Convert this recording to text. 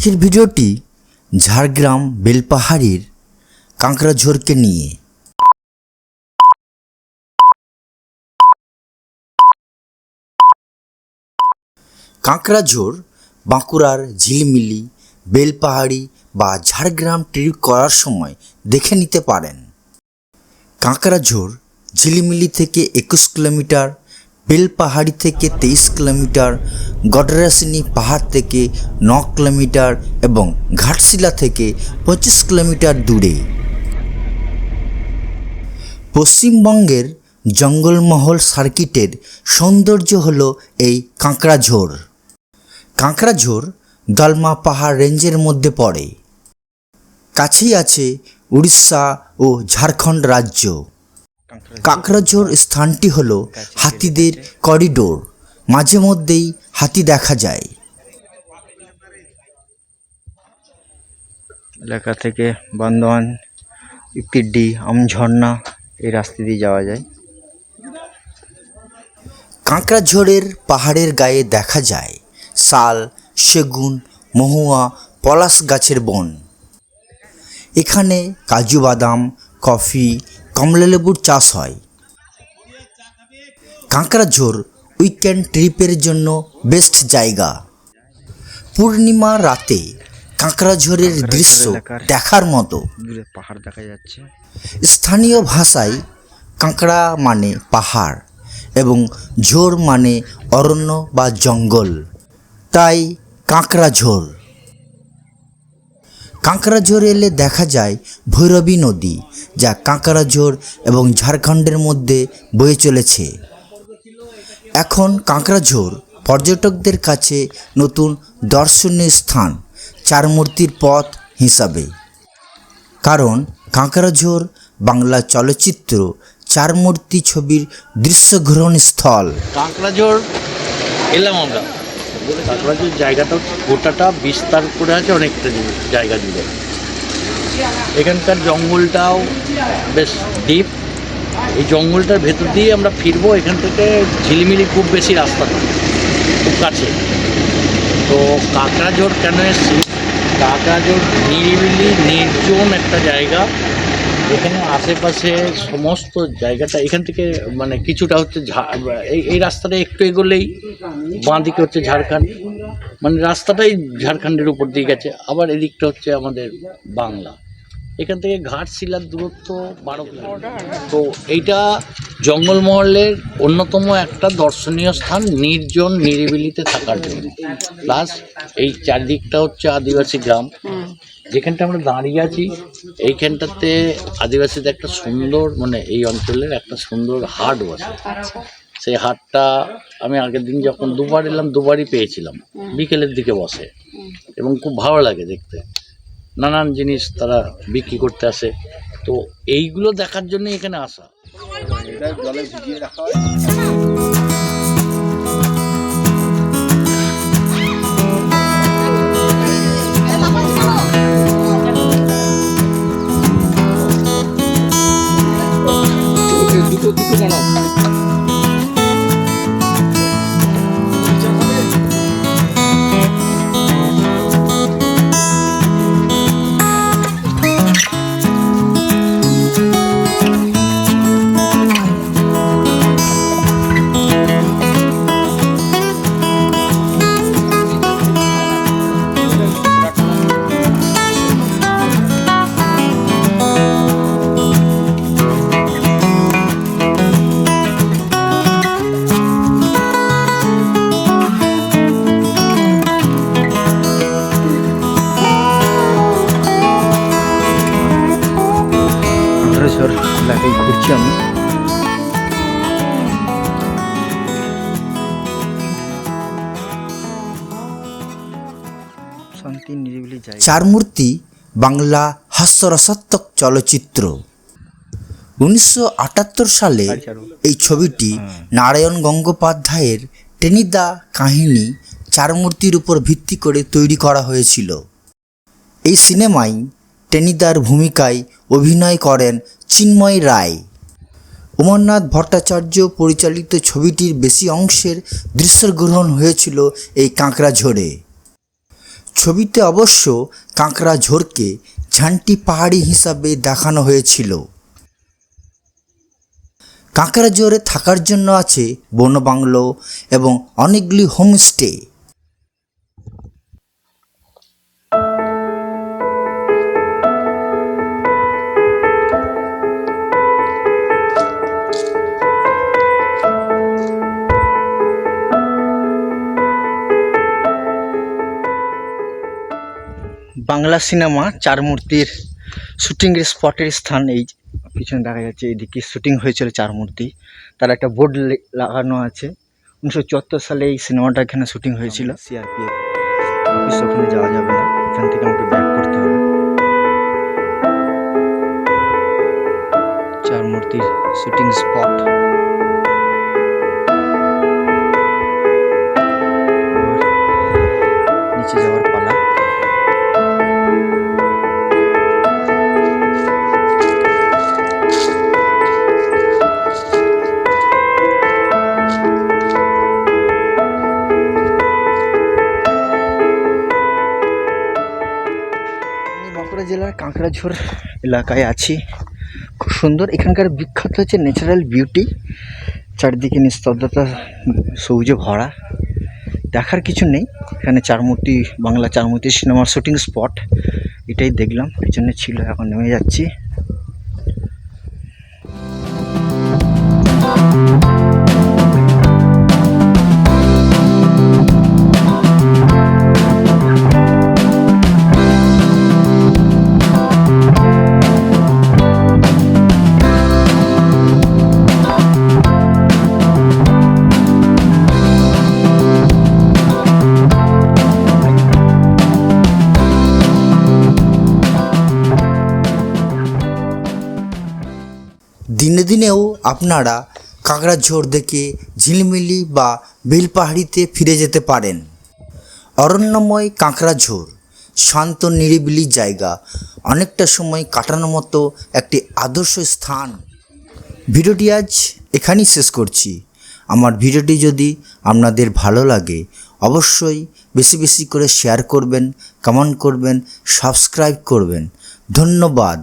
আজকের ভিডিওটি ঝাড়গ্রাম বেলপাহাড়ির কাঁকড়াঝোরকে নিয়ে। কাঁকড়াঝোর বাঁকুড়ার ঝিলমিলি, বেলপাহাড়ি বা ঝাড়গ্রাম ট্রিপ করার সময় দেখে নিতে পারেন। কাঁকড়াঝোর ঝিলিমিলি থেকে একুশ কিলোমিটার বেলপাহাড়ি থেকে তেইশ কিলোমিটার, গডরাসিনী পাহাড় থেকে ন কিলোমিটার এবং ঘাটশিলা থেকে পঁচিশ কিলোমিটার দূরে। পশ্চিমবঙ্গের জঙ্গলমহল সার্কিটের সৌন্দর্য হল এই কাঁকড়াঝোর কাঁকড়াঝোর গালমা পাহাড় রেঞ্জের মধ্যে পড়ে। কাছেই আছে উড়িষ্যা ও ঝাড়খণ্ড রাজ্য। কাঁকড়াঝোর স্থানটি হলো হাতিদের করিডোর। মাঝে মধ্যেই হাতি দেখা যায়। এলাকা থেকে বর্ধমান ইপিডি আমঝর্ণা এই রাস্তা দিয়ে যাওয়া যায়। কাঁকড়াঝোড়ের পাহাড়ের গায়ে দেখা যায় শাল সেগুন মহুয়া পলাশ গাছের বন। এখানে কাজু বাদাম কফি কমলালেবুর চাষ হয়। কাঁকড়াঝোড় উইকেন্ড ট্রিপের জন্য বেস্ট জায়গা। পূর্ণিমা রাতে কাঁকড়াঝোড়ের দৃশ্য দেখার মতো। পাহাড় দেখা যাচ্ছে। স্থানীয় ভাষায় কাঁকড়া মানে পাহাড় এবং ঝোর মানে অরণ্য বা জঙ্গল। তাই কাঁকড়া ঝোর কাঁকড়া ঝোর এলে দেখা যায় ভৈরবী নদী, যা কাঁকড়া ঝোর এবং ঝাড়খণ্ডের মধ্যে বয়ে চলেছে। এখন কাঁকড়াঝোর পর্যটকদের কাছে নতুন দর্শনীয় স্থান চার মূর্তির পথ হিসাবে। কারণ কাঁকড়াঝোর বাংলা চলচ্চিত্র চার মূর্তি ছবির দৃশ্যগ্রহণ স্থল। কাঁকড়াঝোড় এলাম আমরা। কাঁকড়াঝোড় জায়গাটা গোটাটা বিস্তার করে আছে, অনেকটা জায়গা জুড়ে। এখানকার জঙ্গলটাও বেশ ডিপ এই জঙ্গলটার ভেতর দিয়ে আমরা ফিরবো, এখান থেকে ঝিলিমিলি খুব বেশি রাস্তা খুব কাছে। তো কাঁকড়াঝোড় কেন এসছি? কাঁকড়াঝোড় নিরিবিলি, নির্জন একটা জায়গা। এখানে আশেপাশে সমস্ত জায়গাটা, এখান থেকে মানে কিছুটা হচ্ছে এই এই রাস্তাটা একটু এগোলেই বাঁ দিকে হচ্ছে ঝাড়খণ্ড। মানে রাস্তাটাই ঝাড়খণ্ডের উপর দিয়ে গেছে। আবার এদিকটা হচ্ছে আমাদের বাংলা। এখান থেকে ঘাটশিলার দূরত্ব বারো তো এইটা জঙ্গলমহলের অন্যতম একটা দর্শনীয় স্থান, নির্জন নিরিবিলিতে থাকার জন্য। প্লাস এই চারদিকটা হচ্ছে আদিবাসী গ্রাম। যেখানটা আমরা দাঁড়িয়ে আছি এইখানটাতে আদিবাসীদের একটা সুন্দর মানে এই অঞ্চলের একটা সুন্দর হাট বসে। সেই হাটটা আমি আগের দিন যখন দুবার এলাম দুবারই পেয়েছিলাম। বিকেলের দিকে বসে। এবং খুব ভালো লাগে দেখতে। নানান জিনিস তারা বিক্রি করতে আসে। তো এইগুলো দেখার জন্য এখানে আসা। কাঁকড়াঝোর এলাকায় ঘুরছি আমি? শান্তি নিরিবিলি জায়গা। চার মূর্তি বাংলা হাস্যরসাত্মক চলচ্চিত্র। উনিশশো আটাত্তর সালে এই ছবিটি নারায়ণ গঙ্গোপাধ্যায়ের টেনিদা কাহিনী চার মূর্তির উপর ভিত্তি করে তৈরি করা হয়েছিল। এই সিনেমায় টেনিদার ভূমিকায় অভিনয় করেন চিন্ময় রায়। অমরনাথ ভট্টাচার্য পরিচালিত ছবিটির বেশি অংশের দৃশ্যগ্রহণ হয়েছিল এই কাঁকড়াঝোড়ে। ছবিতে অবশ্য কাঁকড়া ঝোড়কে ঝান্টি পাহাড়ি হিসাবে দেখানো হয়েছিল। কাঁকড়া জোরে থাকার জন্য আছে বনবাংলো এবং অনেকগুলি হোমস্টে। বাংলা সিনেমা চার মূর্তির শুটিংয়ের স্পটের স্থান, এই পিছনে দেখা যাচ্ছে এদিকে শুটিং হয়েছিল চার মূর্তি। তার একটা বোর্ড লাগানো আছে। উনিশশো চুয়াত্তর সালে এই সিনেমাটা এখানে শুটিং হয়েছিল। সিআরপিএফ অফিস ওখানে যাওয়া যাবে না। এখান থেকে আমাকে ব্যাক করতে হবে। চার মূর্তির শুটিং স্পট। নিচে যাওয়ার জেলার কাঁকড়াঝোর এলাকায় আছি। খুব সুন্দর। এখানকার বিখ্যাত হচ্ছে ন্যাচারাল বিউটি চারিদিকে নিস্তব্ধতা, সবুজে ভরা। দেখার কিছু নেই। এখানে চারমূর্তি বাংলা চারমূর্তি সিনেমার শুটিং স্পট এটাই দেখলাম। পেছনে ছিল, এখন নেমে যাচ্ছি। দিনেও আপনারা কাঁকড়া ঝোড় দেখে ঝিলমিলি বা বেলপাহাড়িতে ফিরে যেতে পারেন। অরণ্যময় কাঁকড়া ঝোড় শান্ত নিরিবিলি জায়গা, অনেকটা সময় কাটানোর মতো একটি আদর্শ স্থান। ভিডিওটি আজ এখানেই শেষ করছি। আমার ভিডিওটি যদি আপনাদের ভালো লাগে, অবশ্যই বেশি বেশি করে শেয়ার করবেন, কমেন্ট করবেন, সাবস্ক্রাইব করবেন। ধন্যবাদ।